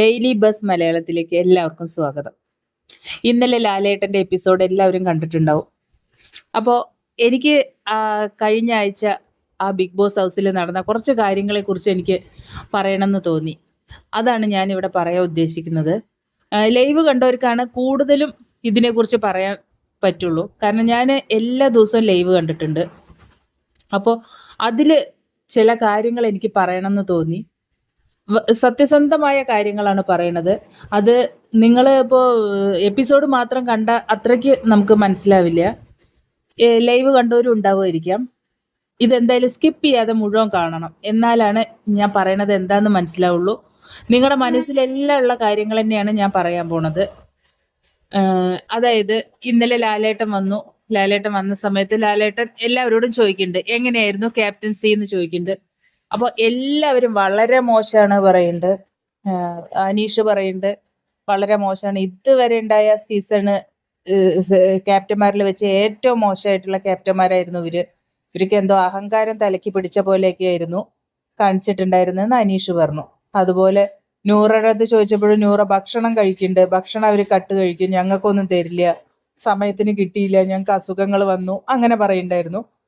Daily bus മലയാളത്തിലേക്ക് എല്ലാവർക്കും സ്വാഗതം. ഇന്നലെ ലാലേട്ടന്റെ എപ്പിസോഡ് എല്ലാവരും കണ്ടിട്ടുണ്ടാവും. അപ്പോൾ എനിക്ക് കഴിഞ്ഞ ആഴ്ച ആ ബിഗ് ബോസ് ഹൗസിൽ നടന്ന കുറച്ച് കാര്യങ്ങളെക്കുറിച്ച് എനിക്ക് പറയണമെന്ന് തോന്നി. അതാണ് ഞാനിവിടെ പറയാൻ ഉദ്ദേശിക്കുന്നത്. ലൈവ് കണ്ടവർക്കാണ് കൂടുതലും ഇതിനെക്കുറിച്ച് പറയാൻ പറ്റുള്ളൂ. കാരണം ഞാൻ എല്ലാ ദിവസവും ലൈവ് കണ്ടിട്ടുണ്ട്. അപ്പോൾ അതിൽ ചില കാര്യങ്ങൾ എനിക്ക് പറയണമെന്ന് തോന്നി. സത്യസന്ധമായ കാര്യങ്ങളാണ് പറയണത് അത് നിങ്ങൾ ഇപ്പോൾ എപ്പിസോഡ് മാത്രം കണ്ട അത്രയ്ക്ക് നമുക്ക് മനസ്സിലാവില്ല. ലൈവ് കണ്ടവരും ഉണ്ടാവുമായിരിക്കാം. ഇതെന്തായാലും സ്കിപ്പ് ചെയ്യാതെ മുഴുവൻ കാണണം. എന്നാലാണ് ഞാൻ പറയണത് എന്താണെന്ന് മനസ്സിലാവുള്ളൂ. നിങ്ങളുടെ മനസ്സിലെല്ലാം ഉള്ള കാര്യങ്ങൾ തന്നെയാണ് ഞാൻ പറയാൻ പോണത്. അതായത് ഇന്നലെ ലാലേട്ടൻ വന്നു. ലാലേട്ടൻ വന്ന സമയത്ത് ലാലേട്ടൻ എല്ലാവരോടും ചോദിക്കുന്നുണ്ട് എങ്ങനെയായിരുന്നു ക്യാപ്റ്റൻസി? എന്ന് ചോദിക്കുന്നുണ്ട് അപ്പോൾ എല്ലാവരും വളരെ മോശമാണ് പറയുന്നുണ്ട് അനീഷ് പറയുന്നുണ്ട് വളരെ മോശമാണ്. ഇതുവരെ ഉണ്ടായ സീസണ് ക്യാപ്റ്റന്മാരിൽ വെച്ച് ഏറ്റവും മോശമായിട്ടുള്ള ക്യാപ്റ്റന്മാരായിരുന്നു ഇവർ. ഇവർക്ക് എന്തോ അഹങ്കാരം തലക്ക് പിടിച്ച പോലെയൊക്കെ ആയിരുന്നു കാണിച്ചിട്ടുണ്ടായിരുന്നെന്ന് അനീഷ് പറഞ്ഞു. അതുപോലെ നൂറയുടെ ചോദിച്ചപ്പോഴും നൂറ ഭക്ഷണം കഴിക്കുന്നുണ്ട്. ഭക്ഷണം അവർ കട്ട് കഴിക്കും. ഞങ്ങൾക്കൊന്നും തരില്ല. സമയത്തിന് കിട്ടിയില്ല. ഞങ്ങൾക്ക് അസുഖങ്ങൾ വന്നു. അങ്ങനെ പറയുണ്ടായിരുന്നു ആ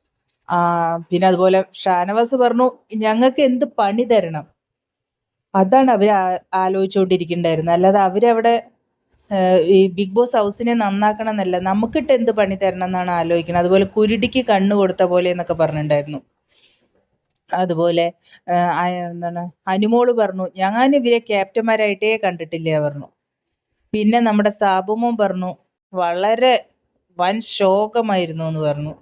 പിന്നെ അതുപോലെ ഷാനവാസ് പറഞ്ഞു ഞങ്ങൾക്ക് എന്ത് പണി തരണം? അതാണ് അവർ ആലോചിച്ചുകൊണ്ടിരിക്കുന്നുണ്ടായിരുന്നത് അല്ലാതെ അവരവിടെ ഈ ബിഗ് ബോസ് ഹൗസിനെ നന്നാക്കണം എന്നല്ല നമുക്കിട്ട് എന്ത് പണി തരണം എന്നാണ് ആലോചിക്കുന്നത് അതുപോലെ കുരുടിക്ക് കണ്ണു കൊടുത്ത പോലെ എന്നൊക്കെ പറഞ്ഞിട്ടുണ്ടായിരുന്നു അതുപോലെ എന്താണ് അനുമോൾ പറഞ്ഞു ഞാൻ ഇവരെ ക്യാപ്റ്റന്മാരായിട്ടേ കണ്ടിട്ടില്ല പറഞ്ഞു. പിന്നെ നമ്മുടെ സാബുമോൻ പറഞ്ഞു വളരെ വൻ ശോകമായിരുന്നു എന്ന് പറഞ്ഞു.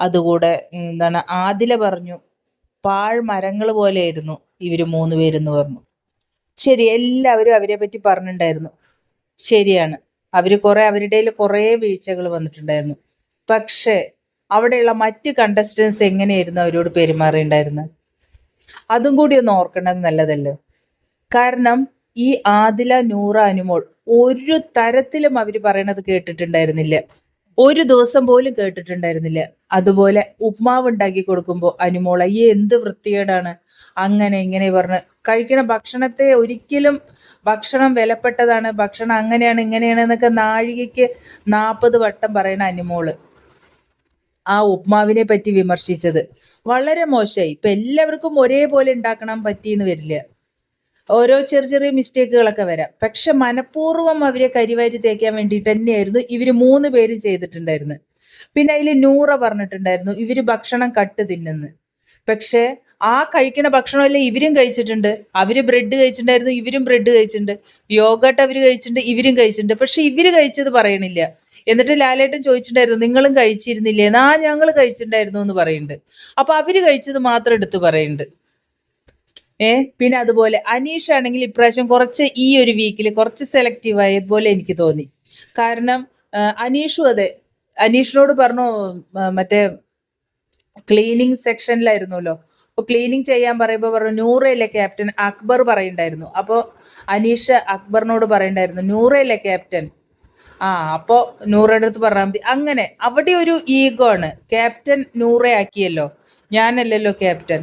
അതുകൂടെ എന്താണ് ആദില പറഞ്ഞു പാഴ്മരങ്ങൾ പോലെയായിരുന്നു ഇവർ മൂന്ന് പേരെന്ന് പറഞ്ഞു. ശരി എല്ലാവരും അവരെ പറ്റി പറഞ്ഞിട്ടുണ്ടായിരുന്നു. ശരിയാണ്. അവർ കുറേ അവരുടെ കുറേ വീഴ്ചകൾ വന്നിട്ടുണ്ടായിരുന്നു. പക്ഷേ അവിടെയുള്ള മറ്റ് കണ്ടസ്റ്റൻസ് എങ്ങനെയായിരുന്നു അവരോട് പെരുമാറിയിട്ടുണ്ടായിരുന്നത്? അതും കൂടി ഒന്ന് ഓർക്കേണ്ടത് നല്ലതല്ലേ? കാരണം ഈ ആദില നൂറ അനുമോൾ ഒരു തരത്തിലും അവർ പറയണത് കേട്ടിട്ടുണ്ടായിരുന്നില്ല. ഒരു ദിവസം പോലും കേട്ടിട്ടുണ്ടായിരുന്നില്ല. അതുപോലെ ഉപ്മാവ് ഉണ്ടാക്കി കൊടുക്കുമ്പോൾ അനുമോൾ അയ്യേ എന്ത് വൃത്തികേടാണ്? അങ്ങനെ ഇങ്ങനെ പറഞ്ഞ് കഴിക്കണ ഭക്ഷണത്തെ ഒരിക്കലും ഭക്ഷണം വിലപ്പെട്ടതാണ്. ഭക്ഷണം അങ്ങനെയാണ് ഇങ്ങനെയാണ് എന്നൊക്കെ നാഴികയ്ക്ക് നാൽപ്പത് വട്ടം പറയണ അനുമോൾ. ആ ഉപ്മാവിനെ പറ്റി വിമർശിച്ചത്. വളരെ മോശമായി. ഇപ്പൊ എല്ലാവർക്കും ഒരേപോലെ ഉണ്ടാക്കണം പറ്റിയെന്ന് വരില്ല. ഓരോ ചെറിയ ചെറിയ മിസ്റ്റേക്കുകളൊക്കെ വരാം. പക്ഷെ മനഃപൂർവം അവരെ കരിവാരി തേക്കാൻ വേണ്ടിയിട്ട് തന്നെയായിരുന്നു ഇവർ മൂന്ന് പേരും ചെയ്തിട്ടുണ്ടായിരുന്നത് പിന്നെ അതിൽ നൂറ പറഞ്ഞിട്ടുണ്ടായിരുന്നു ഇവർ ഭക്ഷണം കട്ട് തിന്നുന്നു. പക്ഷേ ആ കഴിക്കണ ഭക്ഷണമല്ലേ ഇവരും കഴിച്ചിട്ടുണ്ട്? അവർ ബ്രെഡ് കഴിച്ചിട്ടുണ്ടായിരുന്നു ഇവരും ബ്രെഡ് കഴിച്ചിട്ടുണ്ട്. യോഗട്ട് അവർ കഴിച്ചിട്ടുണ്ട് ഇവരും കഴിച്ചിട്ടുണ്ട്. പക്ഷെ ഇവർ കഴിച്ചത് പറയണില്ല. എന്നിട്ട് ലാലേട്ടൻ ചോദിച്ചിട്ടുണ്ടായിരുന്നു നിങ്ങളും കഴിച്ചിരുന്നില്ലേ? എന്നാ ഞങ്ങൾ കഴിച്ചിട്ടുണ്ടായിരുന്നു എന്ന് പറയുന്നുണ്ട്. അപ്പൊ അവർ കഴിച്ചത് മാത്രം എടുത്ത് പറയുന്നുണ്ട്. ഏ? പിന്നെ അതുപോലെ അനീഷ് ആണെങ്കിൽ ഇപ്രാവശ്യം കുറച്ച് ഈ ഒരു വീക്കിൽ കുറച്ച് സെലക്റ്റീവ് ആയതുപോലെ എനിക്ക് തോന്നി. കാരണം അനീഷും അതെ. അനീഷിനോട് പറഞ്ഞു മറ്റേ ക്ലീനിങ് സെക്ഷനിലായിരുന്നല്ലോ അപ്പോൾ ക്ലീനിങ് ചെയ്യാൻ പറയുമ്പോൾ പറഞ്ഞു നൂറയിലെ ക്യാപ്റ്റൻ അക്ബർ പറയുണ്ടായിരുന്നു. അപ്പോൾ അനീഷ് അക്ബറിനോട് പറയണ്ടായിരുന്നു നൂറയിലെ ക്യാപ്റ്റൻ ആ അപ്പോൾ നൂറയുടെ അടുത്ത് പറഞ്ഞാൽ മതി. അങ്ങനെ അവിടെ ഒരു ഈഗോ ആണ്. ക്യാപ്റ്റൻ നൂറയാക്കിയല്ലോ ഞാനല്ലല്ലോ ക്യാപ്റ്റൻ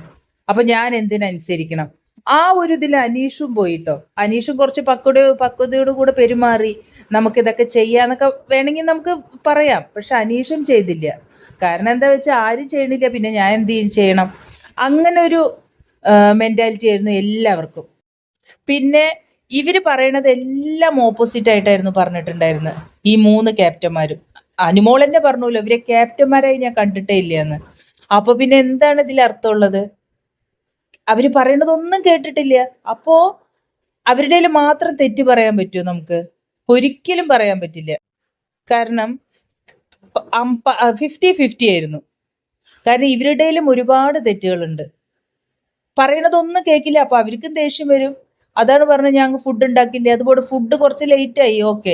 അപ്പൊ ഞാൻ എന്തിനനുസരിക്കണം ആ ഒരു ഇതിൽ അനീഷും പോയിട്ടോ? അനീഷും കുറച്ച് പക്വത പക്വതയോട് കൂടെ പെരുമാറി നമുക്കിതൊക്കെ ചെയ്യാന്നൊക്കെ വേണമെങ്കിൽ നമുക്ക് പറയാം. പക്ഷെ അനീഷും ചെയ്തില്ല. കാരണം എന്താ വെച്ചാൽ ആരും ചെയ്യണില്ല. പിന്നെ ഞാൻ എന്ത് ചെയ്യണം. അങ്ങനെ ഒരു മെന്റാലിറ്റി ആയിരുന്നു എല്ലാവർക്കും. പിന്നെ ഇവർ പറയണത് എല്ലാം ഓപ്പോസിറ്റ് ആയിട്ടായിരുന്നു പറഞ്ഞിട്ടുണ്ടായിരുന്നത് ഈ മൂന്ന് ക്യാപ്റ്റന്മാരും അനുമോൾ തന്നെ പറഞ്ഞല്ലോ ഇവരെ ക്യാപ്റ്റന്മാരായി ഞാൻ കണ്ടിട്ടേ ഇല്ല എന്ന് അപ്പൊ പിന്നെ എന്താണ് ഇതിൽ അർത്ഥമുള്ളത് അവർ പറയണതൊന്നും കേട്ടിട്ടില്ല. അപ്പോ അവരുടെ മാത്രം തെറ്റ് പറയാൻ പറ്റുമോ നമുക്ക്? ഒരിക്കലും പറയാൻ പറ്റില്ല. കാരണം ഫിഫ്റ്റി ഫിഫ്റ്റി ആയിരുന്നു. കാരണം ഇവരുടെയിലും ഒരുപാട് തെറ്റുകളുണ്ട്. പറയണതൊന്നും കേൾക്കില്ല അപ്പൊ അവർക്കും ദേഷ്യം വരും. അതാണ് പറഞ്ഞത് ഞങ്ങൾ ഫുഡ് ഉണ്ടാക്കില്ല അതുപോലെ ഫുഡ് കുറച്ച് ലേറ്റ് ആയി. ഓക്കെ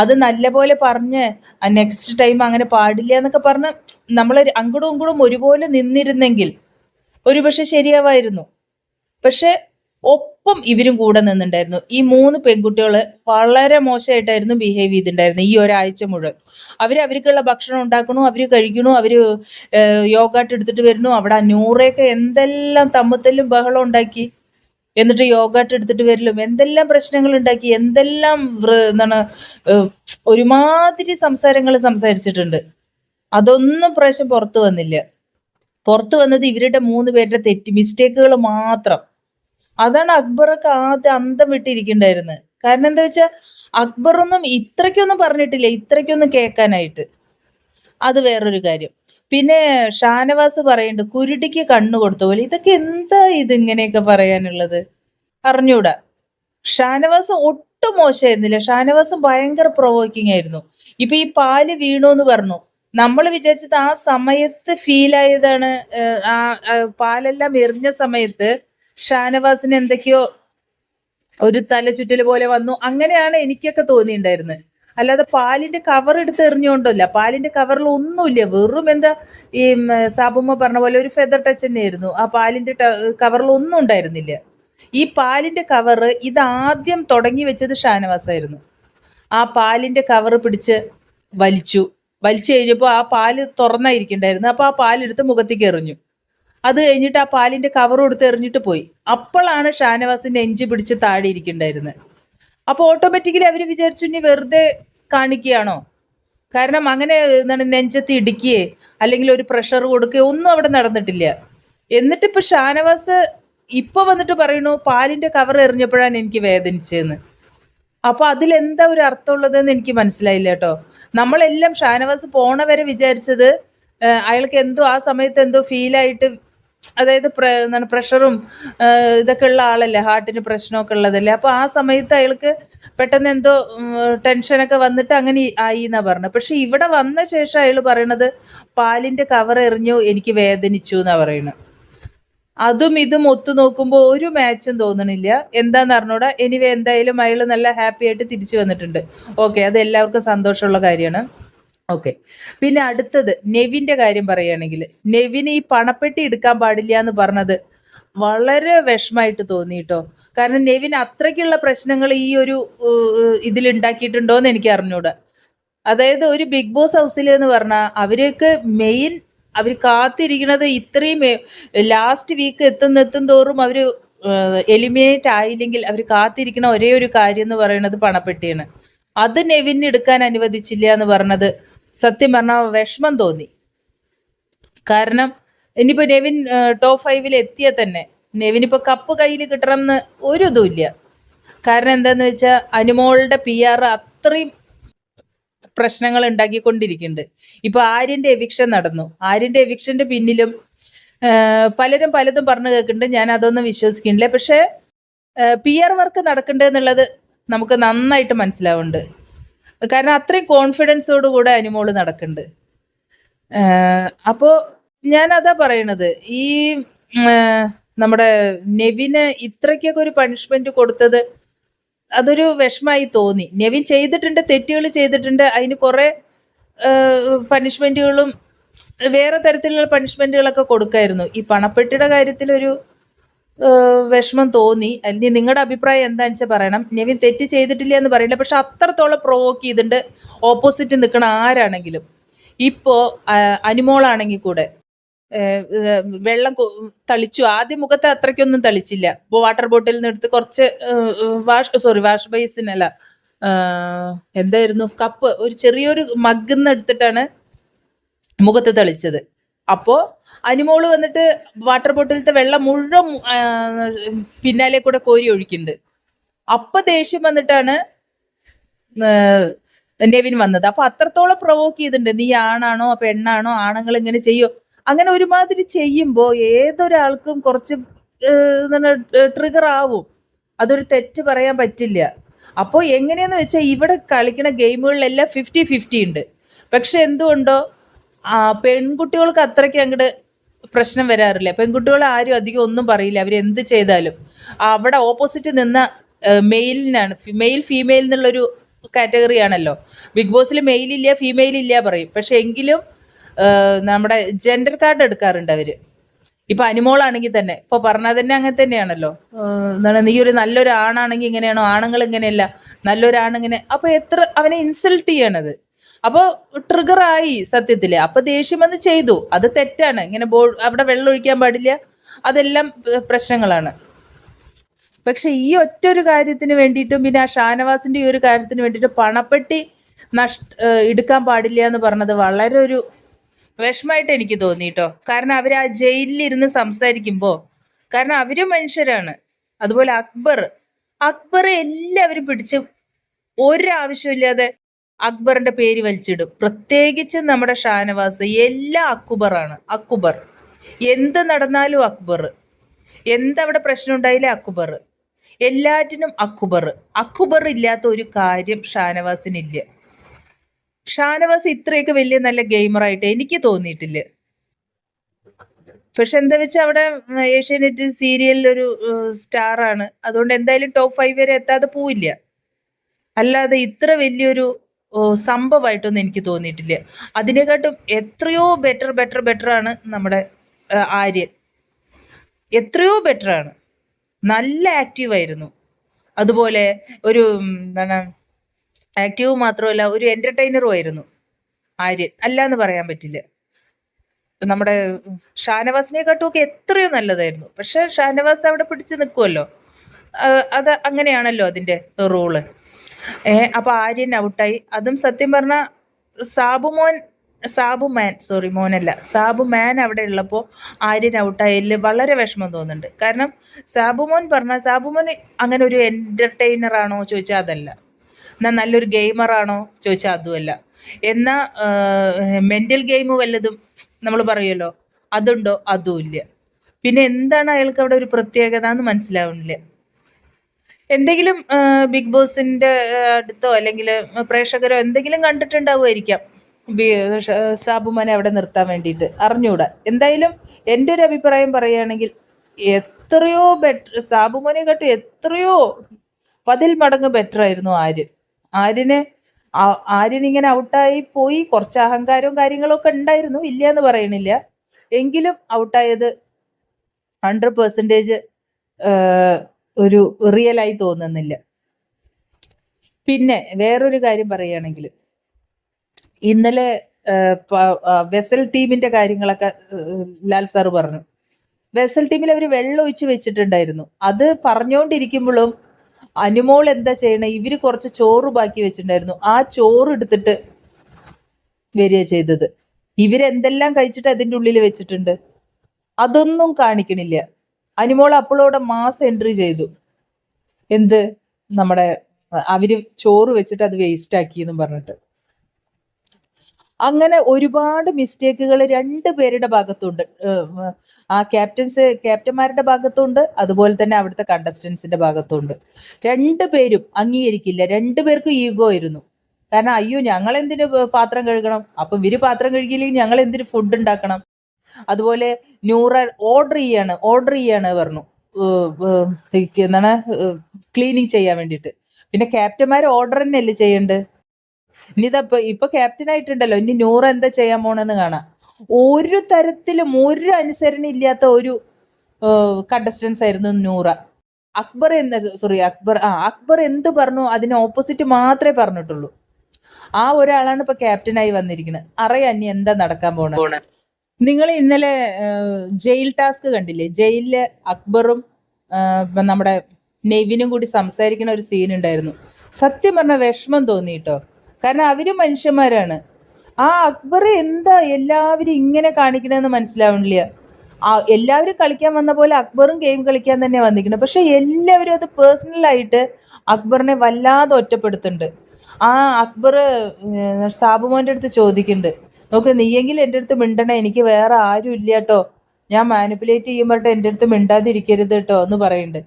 അത് നല്ലപോലെ പറഞ്ഞ് നെക്സ്റ്റ് ടൈം അങ്ങനെ പാടില്ല എന്നൊക്കെ പറഞ്ഞ് നമ്മൾ അങ്ങോട്ടും ഇങ്ങോട്ടും ഒരുപോലെ നിന്നിരുന്നെങ്കിൽ ഒരുപക്ഷെ ശരിയാവായിരുന്നു. പക്ഷെ ഒപ്പം ഇവരും കൂടെ നിന്നുണ്ടായിരുന്നു ഈ മൂന്ന് പെൺകുട്ടികൾ വളരെ മോശമായിട്ടായിരുന്നു ബിഹേവ് ചെയ്തിട്ടുണ്ടായിരുന്നു ഈ ഒരാഴ്ച മുഴുവൻ. അവർ അവർക്കുള്ള ഭക്ഷണം ഉണ്ടാക്കണു അവർ കഴിക്കണു അവർ യോഗാട്ട് എടുത്തിട്ട് വരുന്നു. അവിടെ നൂറയൊക്കെ എന്തെല്ലാം തമ്മത്തെല്ലാം ബഹളം ഉണ്ടാക്കി. എന്നിട്ട് യോഗാട്ട് എടുത്തിട്ട് വരലും എന്തെല്ലാം പ്രശ്നങ്ങൾ ഉണ്ടാക്കി എന്തെല്ലാം എന്താണ് ഒരുമാതിരി സംസാരങ്ങൾ സംസാരിച്ചിട്ടുണ്ട്. അതൊന്നും പ്രാവശ്യം പുറത്തു വന്നില്ല. പുറത്തു വന്നത് ഇവരുടെ മൂന്ന് പേരുടെ തെറ്റ് മിസ്റ്റേക്കുകൾ മാത്രം. അതാണ് അക്ബറൊക്കെ ആദ്യം അന്തം വിട്ടിരിക്കണ്ടായിരുന്നത് കാരണം എന്താ വെച്ചാൽ അക്ബറൊന്നും ഇത്രയ്ക്കൊന്നും പറഞ്ഞിട്ടില്ല ഇത്രയ്ക്കൊന്നും കേൾക്കാനായിട്ട്. അത് വേറൊരു കാര്യം. പിന്നെ ഷാനവാസ് പറയുന്നുണ്ട് കുരുടിക്ക് കണ്ണു കൊടുത്ത പോലെ. ഇതൊക്കെ എന്താ ഇതിങ്ങനെയൊക്കെ പറയാനുള്ളത്? അറിഞ്ഞൂടാ. ഷാനവാസ് ഒട്ടും മോശമായിരുന്നില്ല. ഷാനവാസും ഭയങ്കര പ്രൊവോക്കിംഗ് ആയിരുന്നു. ഇപ്പൊ ഈ പാൽ വീണു എന്ന് പറഞ്ഞു. നമ്മൾ വിചാരിച്ചത് ആ സമയത്ത് ഫീൽ ആയതാണ് ആ പാലെല്ലാം എറിഞ്ഞ സമയത്ത് ഷാനവാസിന് എന്തൊക്കെയോ ഒരു തല തലചുറ്റൽ പോലെ വന്നു. അങ്ങനെയാണ് എനിക്കൊക്കെ തോന്നിയിട്ടുണ്ടായിരുന്നത്. അല്ലാതെ പാലിന്റെ കവർ എടുത്ത് എറിഞ്ഞുകൊണ്ടല്ല പാലിന്റെ കവറിൽ ഒന്നുമില്ല. വെറും എന്താ ഈ സാബുമ്മ പറഞ്ഞ പോലെ ഒരു ഫെദർ ടച്ച് തന്നെയായിരുന്നു. ആ പാലിന്റെ കവറിൽ ഒന്നും ഉണ്ടായിരുന്നില്ല. ഈ പാലിന്റെ കവറ് ഇതാദ്യം തുടങ്ങി വെച്ചത് ഷാനവാസായിരുന്നു. ആ പാലിന്റെ കവറ് പിടിച്ച് വലിച്ചു. വലിച്ചു കഴിഞ്ഞപ്പോൾ ആ പാൽ തുറന്നായിരിക്കണ്ടായിരുന്നു. അപ്പോൾ ആ പാലെടുത്ത് മുഖത്തേക്ക് എറിഞ്ഞു. അത് കഴിഞ്ഞിട്ട് ആ പാലിന്റെ കവറും എടുത്ത് എറിഞ്ഞിട്ട് പോയി. അപ്പോഴാണ് ഷാനവാസിന്റെ എഞ്ചി പിടിച്ച് താഴെ ഇരിക്കണ്ടായിരുന്നത് അപ്പോൾ ഓട്ടോമാറ്റിക്കലി അവർ വിചാരിച്ചു ഇനി വെറുതെ കാണിക്കുകയാണോ? കാരണം അങ്ങനെ എന്താണ് നെഞ്ചത്ത് ഇടിക്കുകയെ അല്ലെങ്കിൽ ഒരു പ്രഷർ കൊടുക്കുകയോ ഒന്നും അവിടെ നടന്നിട്ടില്ല. എന്നിട്ടിപ്പോൾ ഷാനവാസ് ഇപ്പോൾ വന്നിട്ട് പറയണു പാലിന്റെ കവർ എറിഞ്ഞപ്പോഴാണ് എനിക്ക് വേദനിച്ചതെന്ന്. അപ്പൊ അതിലെന്താ ഒരു അർത്ഥമുള്ളതെന്ന് എനിക്ക് മനസ്സിലായില്ല കേട്ടോ. നമ്മളെല്ലാം ഷാനവാസ് പോണ വരെ വിചാരിച്ചത് അയാൾക്ക് എന്തോ ആ സമയത്ത് എന്തോ ഫീലായിട്ട് അതായത് എന്താണ് പ്രഷറും ഇതൊക്കെ ഉള്ള ആളല്ലേ ഹാർട്ടിന് പ്രശ്നമൊക്കെ ഉള്ളതല്ലേ. അപ്പോൾ ആ സമയത്ത് അയാൾക്ക് പെട്ടെന്ന് എന്തോ ടെൻഷനൊക്കെ വന്നിട്ട് അങ്ങനെ ആയി എന്നാ പറഞ്ഞത്. പക്ഷെ ഇവിടെ വന്ന ശേഷം അയാൾ പറയണത് പാലിന്റെ കവർ എറിഞ്ഞു എനിക്ക് വേദനിച്ചു എന്നാ പറയുന്നത്. അതും ഇതും ഒത്തു നോക്കുമ്പോൾ ഒരു മാച്ചും തോന്നണില്ല. എന്താന്ന് അറിഞ്ഞൂടാ? എനിവേ എന്തായാലും അയാൾ നല്ല ഹാപ്പി ആയിട്ട് തിരിച്ചു വന്നിട്ടുണ്ട്. ഓക്കെ അത് എല്ലാവർക്കും സന്തോഷമുള്ള കാര്യമാണ്. ഓക്കെ പിന്നെ അടുത്തത് നെവിന്റെ കാര്യം പറയുകയാണെങ്കിൽ നെവിന് ഈ പണപ്പെട്ടി എടുക്കാൻ പാടില്ല എന്ന് പറഞ്ഞത് വളരെ വിഷമായിട്ട് തോന്നി കേട്ടോ കാരണം നെവിൻ അത്രയ്ക്കുള്ള പ്രശ്നങ്ങൾ ഈ ഒരു ഇതിൽ ഉണ്ടാക്കിയിട്ടുണ്ടോന്ന് എനിക്ക് അറിഞ്ഞൂടാ. അതായത് ഒരു ബിഗ് ബോസ് ഹൗസിൽ എന്ന് പറഞ്ഞാൽ അവർക്ക് മെയിൻ അവർ കാത്തിരിക്കുന്നത് ഇത്രയും ലാസ്റ്റ് വീക്ക് എത്തുന്ന എത്തും തോറും അവർ എലിമിനേറ്റ് ആയില്ലെങ്കിൽ അവർ കാത്തിരിക്കുന്ന ഒരേ ഒരു കാര്യം എന്ന് പറയുന്നത് പണപ്പെട്ടിയാണ്. അത് നെവിന് എടുക്കാൻ അനുവദിച്ചില്ല എന്ന് പറഞ്ഞത് സത്യം പറഞ്ഞാൽ വിഷമം തോന്നി. കാരണം ഇനിയിപ്പോൾ നെവിൻ ടോപ്പ് ഫൈവിൽ എത്തിയ തന്നെ നെവിൻ ഇപ്പോൾ കപ്പ് കയ്യിൽ കിട്ടണം എന്ന് ഒരു ഇതുമില്ല കാരണം എന്താണെന്ന് വെച്ചാൽ അനുമോളുടെ പി ആർ അത്രയും പ്രശ്നങ്ങൾ ഉണ്ടാക്കിക്കൊണ്ടിരിക്കുന്നുണ്ട്. ഇപ്പൊ ആര്യന്റെ എവിക്ഷൻ നടന്നു. ആര്യന്റെ എവിക്ഷന്റെ പിന്നിലും പലരും പലതും പറഞ്ഞു കേൾക്കുന്നുണ്ട്. ഞാൻ അതൊന്നും വിശ്വസിക്കുന്നില്ല. പക്ഷേ പി ആർ വർക്ക് നടക്കുന്നുണ്ട് എന്നുള്ളത് നമുക്ക് നന്നായിട്ട് മനസ്സിലാവുന്നുണ്ട്. കാരണം അത്രയും കോൺഫിഡൻസോട് കൂടെ അനുമോൾ നടക്കുന്നുണ്ട്. അപ്പോ ഞാൻ അതാ പറയണത്. ഈ നമ്മുടെ നെവിന് ഇത്രയ്ക്കൊക്കെ ഒരു പണിഷ്മെന്റ് കൊടുത്തത് അതൊരു വിഷമായി തോന്നി. നെവിൻ ചെയ്തിട്ടുണ്ട് തെറ്റുകൾ ചെയ്തിട്ടുണ്ട്. അതിന് കുറെ പണിഷ്മെന്റുകളും വേറെ തരത്തിലുള്ള പണിഷ്മെന്റുകളൊക്കെ കൊടുക്കായിരുന്നു. ഈ പണപ്പെട്ടിയുടെ ഏഹ് വിഷമം തോന്നി. അല്ലെങ്കിൽ നിങ്ങളുടെ അഭിപ്രായം എന്താണെന്ന് വെച്ചാൽ പറയണം. നെവിൻ തെറ്റ് ചെയ്തിട്ടില്ല എന്ന് പറയില്ല. പക്ഷെ അത്രത്തോളം പ്രൊവോക്ക് ചെയ്തിട്ടുണ്ട്. ഓപ്പോസിറ്റ് നിൽക്കണ ആരാണെങ്കിലും. ഇപ്പോ അനുമോളാണെങ്കിൽ കൂടെ. വെള്ളം തളിച്ചു. ആദ്യം മുഖത്ത് അത്രയ്ക്കൊന്നും തളിച്ചില്ല. വാട്ടർ ബോട്ടിൽ നിന്ന് എടുത്ത് കുറച്ച് വാഷ് സോറി വാഷ് ബേസിനല്ല എന്തായിരുന്നു? കപ്പ് ഒരു ചെറിയൊരു മഗ്ഗിൽ എടുത്തിട്ടാണ് മുഖത്ത് തളിച്ചത്. അപ്പോൾ അനുമോൾ വന്നിട്ട് വാട്ടർ ബോട്ടിലത്തെ വെള്ളം മുഴുവൻ പിന്നാലെ കൂടെ കോരി ഒഴിക്കുന്നുണ്ട്. അപ്പൊ ദേഷ്യം വന്നിട്ടാണ് നെവിൻ വന്നത്. അപ്പൊ അത്രത്തോളം പ്രൊവോക്ക് ചെയ്തിട്ടുണ്ട്. നീ ആണാണോ പെണ്ണാണോ ആണുങ്ങൾ ഇങ്ങനെ ചെയ്യോ? അങ്ങനെ ഒരുമാതിരി ചെയ്യുമ്പോൾ ഏതൊരാൾക്കും കുറച്ച് ട്രിഗർ ആവും. അതൊരു തെറ്റ് പറയാൻ പറ്റില്ല. അപ്പോൾ എങ്ങനെയെന്ന് വെച്ചാൽ ഇവിടെ കളിക്കുന്ന ഗെയിമുകളിലെല്ലാം ഫിഫ്റ്റി ഫിഫ്റ്റി ഉണ്ട്. പക്ഷെ എന്തുകൊണ്ടോ പെൺകുട്ടികൾക്ക് അത്രയ്ക്ക് അങ്ങോട്ട് പ്രശ്നം വരാറില്ല. പെൺകുട്ടികൾ ആരും അധികം ഒന്നും പറയില്ല. അവർ എന്ത് ചെയ്താലും. അവിടെ ഓപ്പോസിറ്റ് നിന്ന മെയിലിനാണ് മെയിൽ ഫീമെയിൽ എന്നുള്ളൊരു കാറ്റഗറി ആണല്ലോ. ബിഗ് ബോസിൽ മെയിൽ ഇല്ല ഇല്ല പറയും. പക്ഷെ എങ്കിലും നമ്മുടെ ജെൻഡർ കാർഡ് എടുക്കാറുണ്ട് അവർ. ഇപ്പൊ അനിമോളാണെങ്കിൽ തന്നെ. ഇപ്പൊ പറഞ്ഞാൽ തന്നെ അങ്ങനെ തന്നെയാണല്ലോ. എന്താണ് നീ ഒരു നല്ലൊരു ആണാണെങ്കിൽ ഇങ്ങനെയാണോ? ആണുങ്ങൾ ഇങ്ങനെയല്ല. നല്ലൊരാണിങ്ങനെ അപ്പൊ എത്ര അവനെ ഇൻസൾട്ട് ചെയ്യണത്. അപ്പോൾ ട്രിഗറായി സത്യത്തിൽ. അപ്പൊ ദേഷ്യം വന്ന് ചെയ്തു. അത് തെറ്റാണ്. ഇങ്ങനെ ബോ അവിടെ വെള്ളം ഒഴിക്കാൻ പാടില്ല. അതെല്ലാം പ്രശ്നങ്ങളാണ്. പക്ഷെ ഈ ഒറ്റൊരു കാര്യത്തിന് വേണ്ടിയിട്ടും പിന്നെ ആ ഷാനവാസിന്റെ ഈ ഒരു കാര്യത്തിന് വേണ്ടിയിട്ട് പണപ്പെട്ടി നഷ്ട എടുക്കാൻ പാടില്ല എന്ന് പറഞ്ഞത് വളരെ ഒരു വിഷമായിട്ട് എനിക്ക് തോന്നി കേട്ടോ കാരണം അവർ ആ ജയിലിലിരുന്ന് സംസാരിക്കുമ്പോൾ കാരണം അവരും മനുഷ്യരാണ്. അതുപോലെ അക്ബർ അക്ബർ എല്ലാവരും പിടിച്ച് ഒരാവശ്യമില്ലാതെ അക്ബറിന്റെ പേര് വലിച്ചിടും. പ്രത്യേകിച്ച് നമ്മുടെ ഷാനവാസ് എല്ലാം അക്ബറാണ് അക്ബർ. എന്ത് നടന്നാലും അക്ബർ. എന്തവിടെ പ്രശ്നം ഉണ്ടായില്ലേ അക്ബർ. എല്ലാറ്റിനും അക്ബർ. അക്ബർ ഇല്ലാത്ത ഒരു കാര്യം ഷാനവാസിനില്ല. ഷാനവാസ് ഇത്രയൊക്കെ വലിയ നല്ല ഗെയിമറായിട്ട് എനിക്ക് തോന്നിയിട്ടില്ല. പക്ഷെ എന്താ വെച്ചാൽ അവിടെ ഏഷ്യാനെറ്റ് സ്റ്റാർ ആണ് അതുകൊണ്ട് എന്തായാലും ടോപ്പ് ഫൈവ് വരെ എത്താതെ പോവില്ല. അല്ലാതെ ഇത്ര വലിയൊരു സംഭവമായിട്ടൊന്നും എനിക്ക് തോന്നിയിട്ടില്ല. അതിനെക്കാട്ടും എത്രയോ ബെറ്റർ ബെറ്റർ ബെറ്റർ ആണ് നമ്മുടെ ആര്യൻ. എത്രയോ ബെറ്റർ ആണ്. നല്ല ആക്റ്റീവ് ആയിരുന്നു. അതുപോലെ ഒരു എന്താണ് ആക്റ്റീവ് മാത്രമല്ല ഒരു എന്റർടൈനറും ആയിരുന്നു. ആര്യൻ. അല്ല എന്ന് പറയാൻ പറ്റില്ല. നമ്മുടെ ഷാനവാസിനെക്കാട്ടും എത്രയോ നല്ലതായിരുന്നു. പക്ഷെ ഷാനവാസ് അവിടെ പിടിച്ച് നിൽക്കുമല്ലോ അത് അങ്ങനെയാണല്ലോ അതിന്റെ റൂൾ. ഏ അപ്പോൾ ആര്യൻ ഔട്ടായി. അതും സത്യം പറഞ്ഞാൽ സാബുമോൻ സാബു മാൻ സോറി മോനല്ല. സാബു മാൻ അവിടെ ഉള്ളപ്പോൾ ആര്യൻ ഔട്ടായതിൽ വളരെ വിഷമം തോന്നുന്നുണ്ട്. കാരണം സാബുമോൻ പറഞ്ഞാൽ സാബുമോൻ അങ്ങനെ ഒരു എന്റർടൈനർ ആണോ ചോദിച്ചാൽ അതല്ല. എന്നാൽ നല്ലൊരു ഗെയിമറാണോ? ചോദിച്ചാൽ അതുമല്ല. എന്നാൽ മെന്റൽ ഗെയിം വല്ലതും നമ്മൾ പറയുമല്ലോ അതുണ്ടോ? അതുമില്ല. പിന്നെ എന്താണ് അയാൾക്ക് അവിടെ ഒരു പ്രത്യേകത എന്ന് മനസ്സിലാവുന്നില്ല. എന്തെങ്കിലും ബിഗ് ബോസിന്റെ അടുത്തോ അല്ലെങ്കിൽ പ്രേക്ഷകരോ എന്തെങ്കിലും കണ്ടിട്ടുണ്ടാവുമായിരിക്കാം. സാബുമാനെ അവിടെ നിർത്താൻ വേണ്ടിയിട്ട്. അറിഞ്ഞുകൂടാ എന്തായാലും എന്റെ ഒരു അഭിപ്രായം പറയുകയാണെങ്കിൽ എത്രയോ ബെറ്റർ സാബുമാനെ കാട്ടും എത്രയോ പതിൽ മടങ്ങ് ബെറ്റർ ആയിരുന്നു ആര്യൻ ആര്യന് ആര്യൻ ഇങ്ങനെ ഔട്ടായി പോയി. കുറച്ച് അഹങ്കാരവും കാര്യങ്ങളൊക്കെ ഉണ്ടായിരുന്നു. ഇല്ല എന്ന് പറയണില്ല. എങ്കിലും ഔട്ടായത് ഹൺഡ്രഡ് പെർസെന്റേജ് ഒരു റിയലായി തോന്നുന്നില്ല. പിന്നെ വേറൊരു കാര്യം പറയുകയാണെങ്കിൽ ഇന്നലെ വെസൽ ടീമിന്റെ കാര്യങ്ങളൊക്കെ ലാൽ സാറ് പറഞ്ഞു. വെസൽ ടീമിൽ അവർ വെള്ളം ഒഴിച്ച് വെച്ചിട്ടുണ്ടായിരുന്നു. അത് പറഞ്ഞുകൊണ്ടിരിക്കുമ്പോഴും അനുമോൾ എന്താ ചെയ്യണേ? ഇവർ കുറച്ച് ചോറ് ബാക്കി വെച്ചിട്ടുണ്ടായിരുന്നു. ആ ചോറ് എടുത്തിട്ട് വരിക ചെയ്തത്. ഇവരെന്തെല്ലാം കഴിച്ചിട്ട് അതിന്റെ ഉള്ളിൽ വെച്ചിട്ടുണ്ട്? അതൊന്നും കാണിക്കണില്ല. അനുമോൾ അപ്പോളോടെ മാസ് എൻട്രി ചെയ്തു. എന്ത്? നമ്മുടെ അവർ ചോറ് വെച്ചിട്ട് അത് വേസ്റ്റ് ആക്കി എന്നും പറഞ്ഞിട്ട്. അങ്ങനെ ഒരുപാട് മിസ്റ്റേക്കുകൾ രണ്ട് പേരുടെ ഭാഗത്തുണ്ട്. ആ ക്യാപ്റ്റൻസ് ക്യാപ്റ്റന്മാരുടെ ഭാഗത്തുണ്ട് അതുപോലെ തന്നെ അവിടുത്തെ കണ്ടസ്റ്റൻസിന്റെ ഭാഗത്തുണ്ട്. രണ്ട് പേരും അംഗീകരിക്കില്ല. രണ്ട് പേർക്കും ഈഗോ ആയിരുന്നു. കാരണം അയ്യോ ഞങ്ങൾ എന്തിന് പാത്രം കഴുകണം? അപ്പൊ ഇവർ പാത്രം കഴുകിയില്ലെങ്കിൽ ഞങ്ങൾ എന്തിന് ഫുഡ് ഉണ്ടാക്കണം? അതുപോലെ നൂറ ഓർഡർ ചെയ്യാണ് ഓർഡർ ചെയ്യാണ് പറഞ്ഞു. എന്താണ്? ക്ലീനിങ് ചെയ്യാൻ വേണ്ടിയിട്ട്. പിന്നെ ക്യാപ്റ്റന്മാർ ഓർഡർ തന്നെയല്ലേ ചെയ്യണ്ട് ഇനി ഇപ്പൊ ഇപ്പൊ ക്യാപ്റ്റൻ ആയിട്ടുണ്ടല്ലോ. ഇനി നൂറ് എന്താ ചെയ്യാൻ പോണെന്ന് കാണാം. ഒരു തരത്തിലും ഒരു അനുസരണ ഇല്ലാത്ത ഒരു കണ്ടസ്റ്റൻസ് ആയിരുന്നു നൂറ. അക്ബർ എന്ന സോറി അക്ബർ ആ അക്ബർ എന്ത് പറഞ്ഞു? അതിന് ഓപ്പോസിറ്റ് മാത്രമേ പറഞ്ഞിട്ടുള്ളൂ. ആ ഒരാളാണ് ഇപ്പൊ ക്യാപ്റ്റനായി വന്നിരിക്കുന്നത്. അറിയാം ഇനി എന്താ നടക്കാൻ പോണ. നിങ്ങൾ ഇന്നലെ ജയിൽ ടാസ്ക് കണ്ടില്ലേ? ജയിലിൽ അക്ബറും നമ്മുടെ നെവിനും കൂടി സംസാരിക്കുന്ന ഒരു സീൻ ഉണ്ടായിരുന്നു. സത്യം പറഞ്ഞ വിഷമം തോന്നി കേട്ടോ കാരണം അവർ മനുഷ്യന്മാരാണ്. ആ അക്ബർ എന്താ എല്ലാവരും ഇങ്ങനെ കാണിക്കണമെന്ന് മനസ്സിലാവണില്ല. ആ എല്ലാവരും കളിക്കാൻ വന്ന പോലെ അക്ബറും ഗെയിം കളിക്കാൻ തന്നെ വന്നിരിക്കുന്നത് പക്ഷെ എല്ലാവരും അത് പേഴ്സണലായിട്ട് അക്ബറിനെ വല്ലാതെ ഒറ്റപ്പെടുത്തുന്നുണ്ട്. ആ അക്ബർ സാബുമോന്റെ അടുത്ത് ചോദിക്കുന്നുണ്ട്. നോക്ക് നീയെങ്കിലും എന്റെ അടുത്ത് മിണ്ടണേ എനിക്ക് വേറെ ആരും ഇല്ല കേട്ടോ ഞാൻ മാനിപ്പുലേറ്റ് ചെയ്യുമ്പോഴത്തെ എന്റെ അടുത്ത് മിണ്ടാതിരിക്കരുത് കേട്ടോ എന്ന് പറയുന്നുണ്ട്.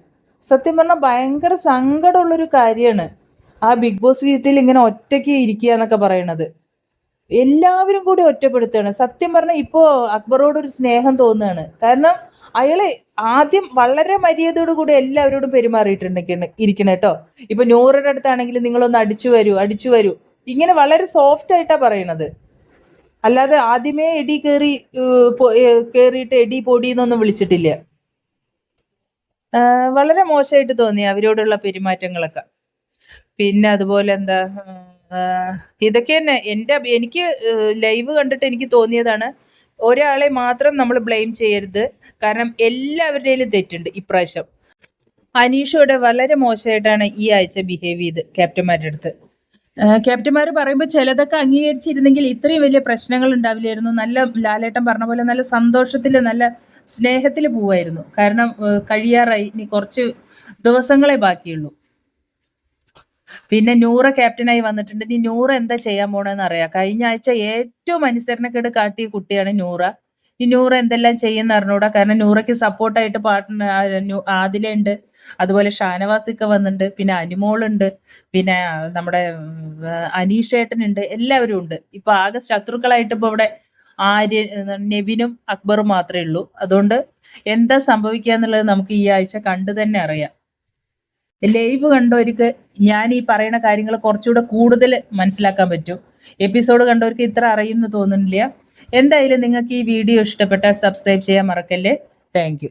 സത്യം പറഞ്ഞാൽ ഭയങ്കര സങ്കടമുള്ളൊരു കാര്യമാണ്. ആ ബിഗ് ബോസ് വീട്ടിൽ ഇങ്ങനെ ഒറ്റയ്ക്ക് ഇരിക്കുക എന്നൊക്കെ പറയണത്. എല്ലാവരും കൂടി ഒറ്റപ്പെടുത്തുകയാണ്. സത്യം പറഞ്ഞാൽ ഇപ്പോൾ അക്ബറോട് ഒരു സ്നേഹം തോന്നുകയാണ്. കാരണം അയാളെ ആദ്യം വളരെ മര്യാദയോട് കൂടി എല്ലാവരോടും പെരുമാറിയിട്ടുണ്ടെങ്കിൽ ഇരിക്കണം കേട്ടോ. ഇപ്പൊ നൂറുടെ അടുത്താണെങ്കിൽ നിങ്ങളൊന്ന് അടിച്ചു വരൂ അടിച്ചു വരൂ. ഇങ്ങനെ വളരെ സോഫ്റ്റ് ആയിട്ടാ പറയണത്. അല്ലാതെ ആദ്യമേ എടി കയറി കയറിയിട്ട് എടി പൊടി എന്നൊന്നും വിളിച്ചിട്ടില്ല. വളരെ മോശമായിട്ട് തോന്നി അവരോടുള്ള പെരുമാറ്റങ്ങളൊക്കെ. പിന്നെ അതുപോലെ എന്താ ഇതൊക്കെ തന്നെ എന്റെ എനിക്ക് ലൈവ് കണ്ടിട്ട് എനിക്ക് തോന്നിയതാണ് ഒരാളെ മാത്രം നമ്മൾ ബ്ലെയിം ചെയ്യരുത്. കാരണം എല്ലാവരുടെയും തെറ്റുണ്ട് ഇപ്രാവശ്യം. അനീഷോടെ വളരെ മോശമായിട്ടാണ് ഈ ആഴ്ച ബിഹേവ് ചെയ്ത് ക്യാപ്റ്റന്മാരുടെ അടുത്ത്. ക്യാപ്റ്റന്മാർ പറയുമ്പോൾ ചിലതൊക്കെ അംഗീകരിച്ചിരുന്നെങ്കിൽ ഇത്രയും വലിയ പ്രശ്നങ്ങൾ ഉണ്ടാവില്ലായിരുന്നു. നല്ല ലാലേട്ടൻ പറഞ്ഞ പോലെ നല്ല സന്തോഷത്തിൽ നല്ല സ്നേഹത്തിൽ പോവായിരുന്നു. കാരണം കഴിയാറായി. ഇനി കുറച്ച് ദിവസങ്ങളെ ബാക്കിയുള്ളൂ. പിന്നെ നൂറ ക്യാപ്റ്റനായി വന്നിട്ടുണ്ട്. ഇനി നൂറ എന്താ ചെയ്യാൻ പോണെന്ന് അറിയാം. കഴിഞ്ഞ ആഴ്ച ഏറ്റവും അനുസരണക്കേട് കാട്ടിയ കുട്ടിയാണ് നൂറ. ഈ നൂറ എന്തെല്ലാം ചെയ്യുന്ന അറിഞ്ഞൂടാ. കാരണം നൂറയ്ക്ക് സപ്പോർട്ടായിട്ട് പാട്ടിന് ആദിലുണ്ട് അതുപോലെ ഷാനവാസിക്ക വന്നിട്ടുണ്ട് പിന്നെ അനുമോളുണ്ട്. പിന്നെ നമ്മുടെ അനീഷേട്ടനുണ്ട്. എല്ലാവരും ഉണ്ട്. ഇപ്പൊ ആകെ ശത്രുക്കളായിട്ട് ഇപ്പൊ ഇവിടെ ആര്യ നെവിനും അക്ബറും മാത്രമേ ഉള്ളൂ. അതുകൊണ്ട് എന്താ സംഭവിക്കുക എന്നുള്ളത് നമുക്ക് ഈ ആഴ്ച കണ്ടു തന്നെ അറിയാം. ലൈവ് കണ്ടവർക്ക് ഞാൻ ഈ പറയുന്ന കാര്യങ്ങൾ കുറച്ചുകൂടെ കൂടുതൽ മനസ്സിലാക്കാൻ പറ്റും. എപ്പിസോഡ് കണ്ടവർക്ക് ഇത്ര അറിയുമെന്ന് തോന്നുന്നില്ല. എന്തായാലും നിങ്ങൾക്ക് ഈ വീഡിയോ ഇഷ്ടപ്പെട്ടാൽ സബ്സ്ക്രൈബ് ചെയ്യാൻ മറക്കല്ലേ. താങ്ക്